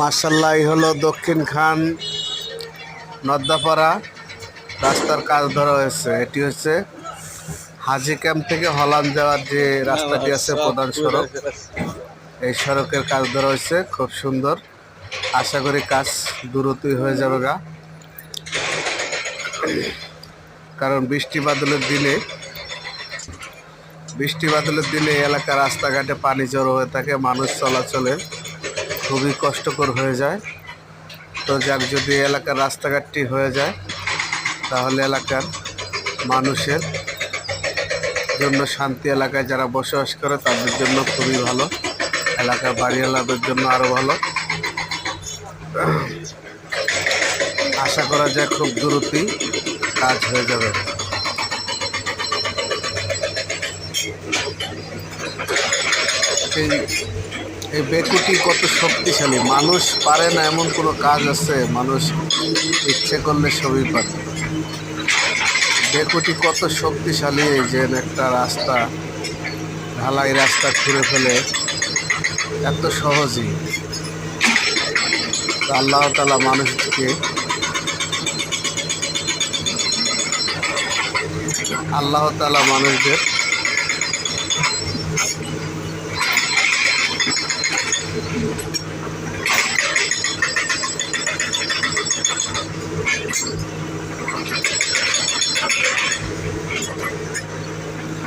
মার্শাল্লাহ হলো দক্ষিণ খান, নদ্দাপাড়া। রাস্তার কাজ ধরা হয়েছে। এটি হচ্ছে হাজি ক্যাম্প থেকে হলান যাওয়ার যে রাস্তাটি আছে প্রধান সড়ক। এই সড়কের কাজ ধরা হয়েছে, খুব সুন্দর। আশা করি কাজ দ্রুতই হয়ে যাবে গা। কারণ বৃষ্টি বাদলের দিনে, বৃষ্টি বাদলের দিনে এলাকার রাস্তাঘাটে পানি জড়ো হয়ে থাকে, মানুষ চলাচলে খুবই কষ্টকর হয়ে যায়। তো যাক, যদি এলাকার রাস্তাঘাটটি হয়ে যায়, তাহলে এলাকার মানুষের জন্য শান্তি এলাকায় যারা বসবাস করে, তাদের জন্য খুবই ভালো। এলাকার বাড়িওয়ালাদের জন্য আরও ভালো। আশা করা যায় খুব দ্রুতই কাজ হয়ে যাবে। এই এই বেকুটি কত শক্তিশালী। মানুষ পারে না এমন কোনো কাজ আছে, মানুষ ইচ্ছে করলে সবই পারে। বেকুটি কত শক্তিশালী যে একটা রাস্তা, ঢালাই রাস্তা খুঁড়ে ফেলে, এত সহজেই আল্লাহ তালা মানুষকে আল্লাহ তালা মানুষদের